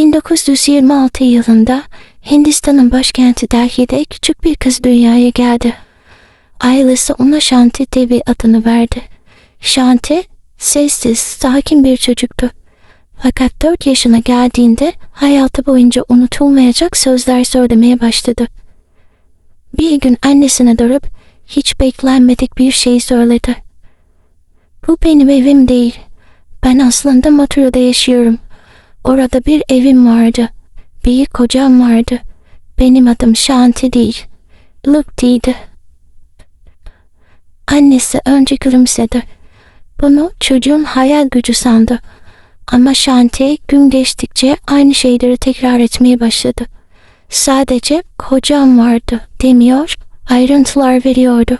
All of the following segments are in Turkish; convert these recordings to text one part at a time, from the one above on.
1926 yılında Hindistan'ın başkenti Delhi'de küçük bir kız dünyaya geldi. Ailesi ona Shanti Devi adını verdi. Shanti, sessiz, sakin bir çocuktu. Fakat 4 yaşına geldiğinde hayatı boyunca unutulmayacak sözler söylemeye başladı. Bir gün annesine durup hiç beklenmedik bir şey söyledi. Bu benim evim değil. Ben aslında Mathura'da yaşıyorum. Orada bir evim vardı. Bir kocam vardı. Benim adım Shanti değil. Lukti'ydi. Annesi önce gülümsedi. Bunu çocuğun hayal gücü sandı. Ama Shanti gün geçtikçe aynı şeyleri tekrar etmeye başladı. Sadece kocam vardı demiyor, ayrıntılar veriyordu.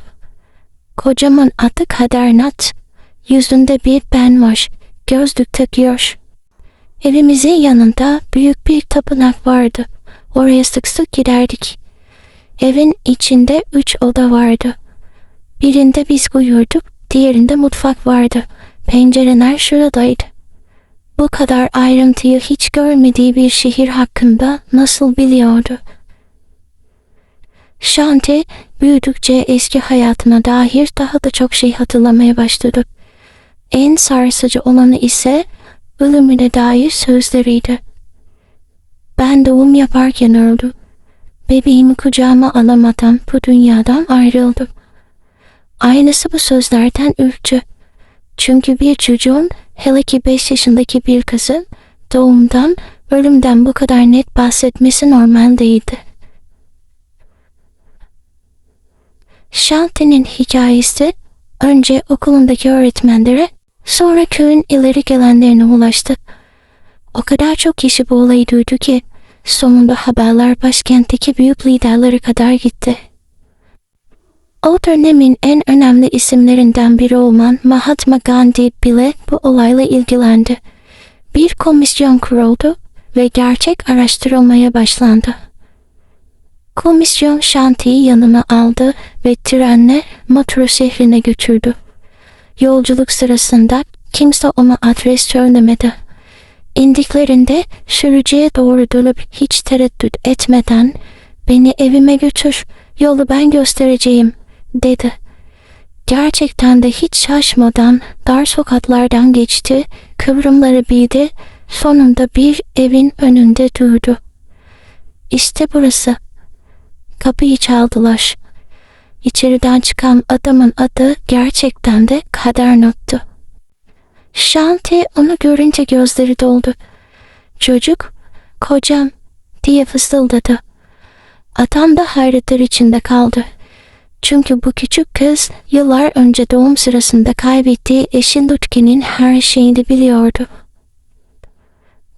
Kocamın adı Kadernat. Yüzünde bir ben var. Gözlük takıyor. Evimizin yanında büyük bir tapınak vardı. Oraya sık sık giderdik. Evin içinde üç oda vardı. Birinde biz uyurduk, diğerinde mutfak vardı. Pencereler şuradaydı. Bu kadar ayrıntıyı hiç görmediği bir şehir hakkında nasıl biliyordu? Shanti büyüdükçe eski hayatına dair daha da çok şey hatırlamaya başladı. En sarsıcı olanı ise ölümüne dair sözleriydi. Ben doğum yaparken öldü. Bebeğimi kucağıma alamadan bu dünyadan ayrıldım. Aynısı bu sözlerden ürktü. Çünkü bir çocuğun hele ki 5 yaşındaki bir kızın doğumdan, ölümden bu kadar net bahsetmesi normal değildi. Shanti'nin hikayesi önce okulundaki öğretmenlere sonra köyün ileri gelenlerine ulaştı. O kadar çok kişi bu olayı duydu ki sonunda haberler başkentteki büyük liderlere kadar gitti. O dönemin en önemli isimlerinden biri olan Mahatma Gandhi bile bu olayla ilgilendi. Bir komisyon kuruldu ve gerçek araştırılmaya başlandı. Komisyon Shanti'yi yanına aldı ve trenle Mathura şehrine götürdü. Yolculuk sırasında kimse ona adres söylemedi. İndiklerinde sürücüye doğru dönüp hiç tereddüt etmeden beni evime götür, yolu ben göstereceğim dedi. Gerçekten de hiç şaşmadan dar sokaklardan geçti, kıvrımları bildi, sonunda bir evin önünde durdu. İşte burası. Kapıyı çaldılar. İçeriden çıkan adamın adı gerçekten de Kadernot'tu. Shanti onu görünce gözleri doldu. Çocuk, kocam diye fısıldadı. Adam da hayretler içinde kaldı. Çünkü bu küçük kız yıllar önce doğum sırasında kaybettiği eşi Lutke'nin her şeyini biliyordu.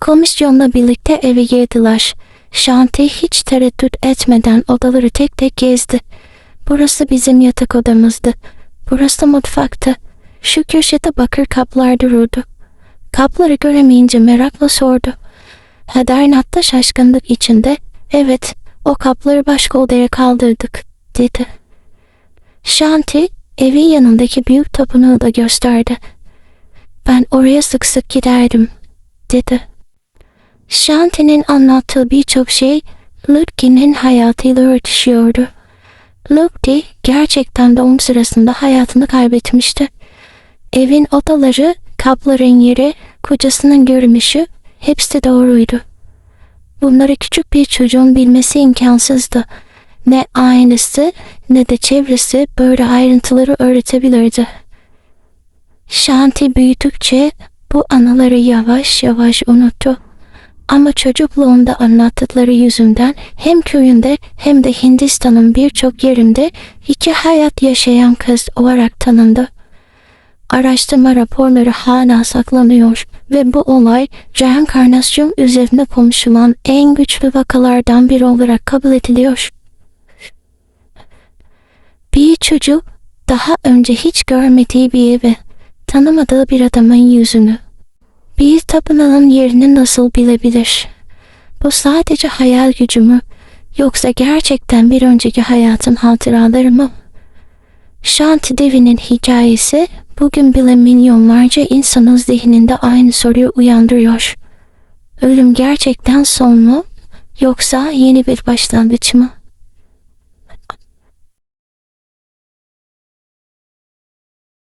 Komisyonla birlikte eve girdiler. Shanti hiç tereddüt etmeden odaları tek tek gezdi. Burası bizim yatak odamızdı. Burası mutfaktı. Şu köşede bakır kaplar dururdu. Kapları göremeyince merakla sordu. Hedernat da şaşkınlık içinde, evet o kapları başka odaya kaldırdık, dedi. Shanti evin yanındaki büyük tapınağı da gösterdi. Ben oraya sık sık giderdim, dedi. Shanti'nin anlattığı birçok şey Lutki'nin hayatıyla örtüşüyordu. Lutki gerçekten doğum sırasında hayatını kaybetmişti. Evin odaları, kapların yeri, kocasının görünüşü hepsi doğruydu. Bunları küçük bir çocuğun bilmesi imkansızdı. Ne ailesi ne de çevresi böyle ayrıntıları öğretebilirdi. Shanti büyüdükçe bu anıları yavaş yavaş unuttu. Ama çocukluğunda anlattıkları yüzünden hem köyünde hem de Hindistan'ın birçok yerinde iki hayat yaşayan kız olarak tanındı. Araştırma raporları hala saklanıyor ve bu olay reenkarnasyon üzerine konuşulan en güçlü vakalardan biri olarak kabul ediliyor. Bir çocuk daha önce hiç görmediği bir evi, tanımadığı bir adamın yüzünü, bir tapınağın yerini nasıl bilebilir? Bu sadece hayal gücü mü? Yoksa gerçekten bir önceki hayatın hatıraları mı? Shanti Devi'nin hikayesi bugün bile milyonlarca insanın zihninde aynı soruyu uyandırıyor. Ölüm gerçekten son mu? Yoksa yeni bir başlangıç mı?